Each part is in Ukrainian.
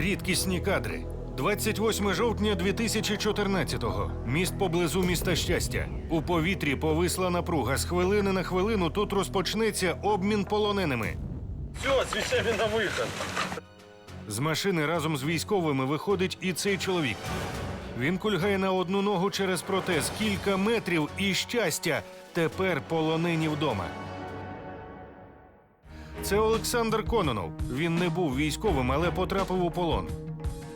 Рідкісні кадри. 28 жовтня 2014-го. Міст поблизу міста щастя. У повітрі повисла напруга. З хвилини на хвилину тут розпочнеться обмін полоненими. Все, с на выход. З машини разом з військовими виходить і цей чоловік. Він кульгає на одну ногу через протез кілька метрів і щастя. Тепер полонені вдома. Це Олександр Кононов. Він не був військовим, але потрапив у полон.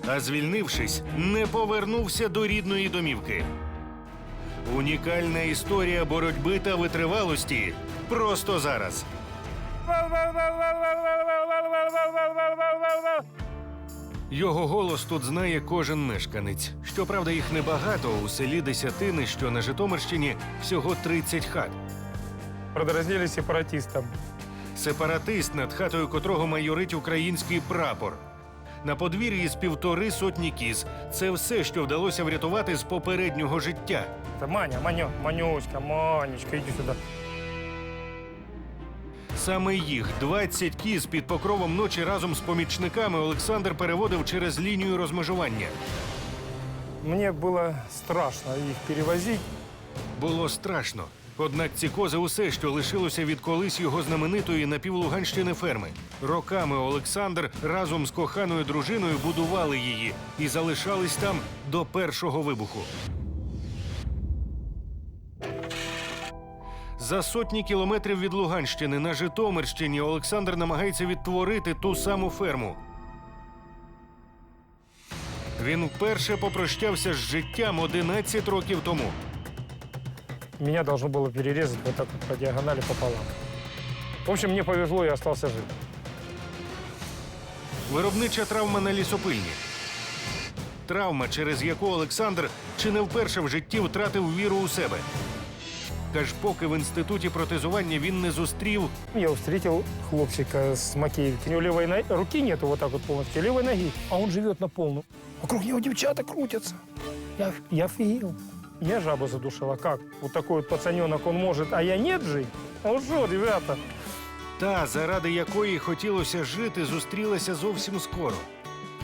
А звільнившись, не повернувся до рідної домівки. Унікальна історія боротьби та витривалості просто зараз. Його голос тут знає кожен мешканець. Щоправда, їх небагато у селі Десятини, що на Житомирщині всього 30 хат. Продразнили сепаратистам Сепаратист, над хатою котрого майорить український прапор. На подвір'ї з півтори сотні кіз. Це все, що вдалося врятувати з попереднього життя. Это Маня, Манё, Манюська, Манечка, иди сюда. Саме їх 20 кіз під покровом ночі разом з помічниками Олександр переводив через лінію розмежування. Мне было страшно их перевозить. Було страшно. Однак ці кози усе, що лишилося від колись його знаменитої напівлуганщини ферми. Роками Олександр разом з коханою дружиною будували її і залишались там до першого вибуху. За сотні кілометрів від Луганщини на Житомирщині Олександр намагається відтворити ту саму ферму. Він вперше попрощався з життям 11 років тому. Меня должно было перерезать вот так вот по диагонали пополам. В общем, мне повезло, я остался жив. Виробнича травма на лісопильні. Травма, через яку Олександр чи не вперше в житті втратив віру у себе. Аж поки в інституті протезування він не зустрів Я встретил хлопчика с Макеевки. У него левой но- руки нету вот так вот полностью, левой ноги. А он живет на полную. Вокруг него девчата крутятся. Я, я офигел. Меня жаба задушила. Как? Вот такой вот пацаненок, он может, а я нет жить? А вот что, ребята? та, заради якої хотілося жити, зустрілася зовсім скоро.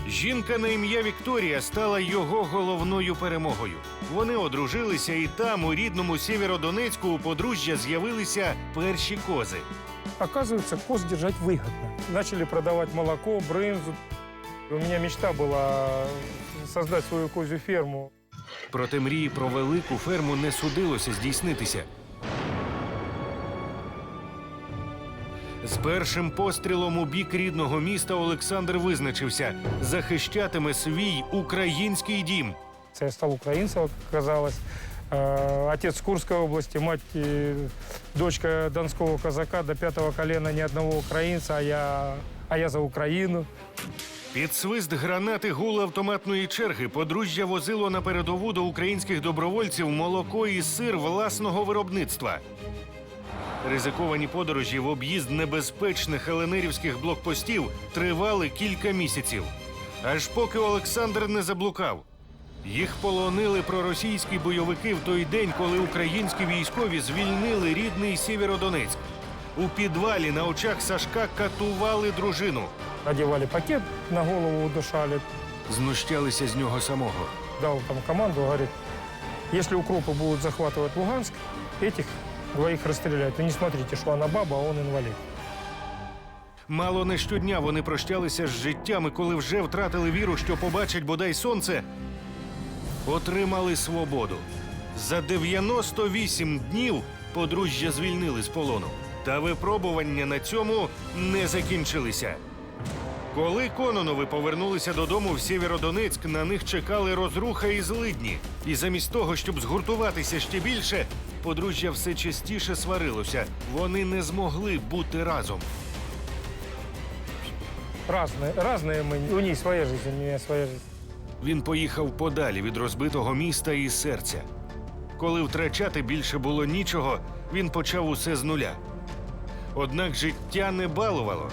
Жінка на ім'я Вікторія стала його головною перемогою. Вони одружилися, і там, у рідному Сєвєродонецьку, у подружжя з'явилися перші кози. Оказывается, коз держать выгодно. Начали продавать молоко, брынзу. У меня мечта была создать свою козью ферму. Проте мрії про велику ферму не судилося здійснитися. З першим пострілом у бік рідного міста Олександр визначився захищатиме свій український дім. Я стал украинцем, как оказалось. Э, Отец с Курской области, мать, дочка донского казака, до пятого колена ни одного украинца, а я, а я за Украину. Під свист гранати гул автоматної черги подружжя возило на передову до українських добровольців молоко і сир власного виробництва. Ризиковані подорожі в об'їзд небезпечних еленерівських блокпостів тривали кілька місяців. Аж поки Олександр не заблукав. Їх полонили проросійські бойовики в той день, коли українські військові звільнили рідний Сєвєродонецьк. У підвалі на очах Сашка катували дружину Одевали пакет, на голову удушали. Знущалися з нього самого. Дал там команду, говорит, если укропы будут захватывать Луганск, этих двоих расстреляют. И не смотрите, что она баба, а он инвалид. Мало не щодня вони прощалися з життям, і коли вже втратили віру, що побачать бодай сонце, отримали свободу. За 98 днів подружжя звільнили з полону. Та випробування на цьому не закінчилися. Коли Кононови повернулися додому в Сєвєродонецьк, на них чекали розруха і злидні. І замість того, щоб згуртуватися ще більше, подружжя все частіше сварилося. Вони не змогли бути разом. Разные, разные мы. У них своя жизнь, у меня своя жизнь. Він поїхав подалі від розбитого міста і серця. Коли втрачати більше було нічого, він почав усе з нуля. Однак життя не балувало.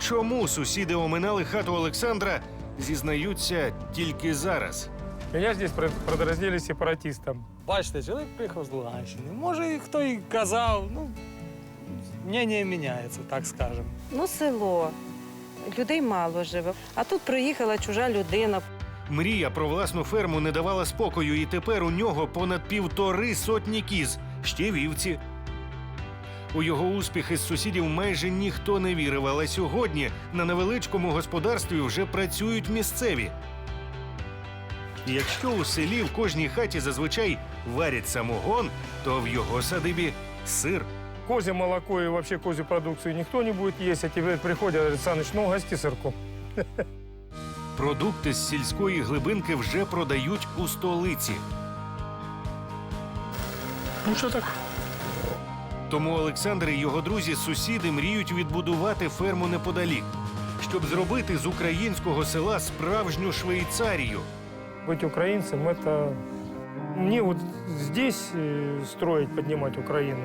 Чому сусіди оминали хату Олександра, зізнаються тільки зараз. Меня здесь прод- продразнили сепаратистом. Бачите, чоловік приїхав з Луганщини. Може, і хто і казав, ну, мнення міняється, так скажемо. Ну, село. Людей мало живе. А тут приїхала чужа людина. Мрія про власну ферму не давала спокою, і тепер у нього понад півтори сотні кіз, ще вівці. У його успіхи з сусідів майже ніхто не вірив, але сьогодні на невеличкому господарстві вже працюють місцеві. Якщо у селі в кожній хаті зазвичай варять самогон, то в його садибі сир. Козье молоко и вообще козью продукцию никто не будет есть. А теперь приходят, говорят, Саныч, ну гости сырку. Продукти з сільської глибинки вже продають у столиці. Ну что так? Тому Олександр і його друзі-сусіди мріють відбудувати ферму неподалік, щоб зробити з українського села справжню Швейцарію. Быть украинцем – это... Мне вот здесь э, строить, поднимать Украину,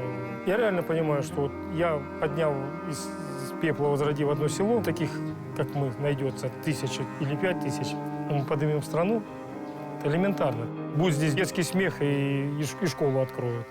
я реально понимаю, что вот я поднял из, из пепла, возродив одно село, таких, как мы, найдется тысяча или пять тысяч, и мы поднимем страну, это элементарно. Будет здесь детский смех и, и ш- и школу откроют.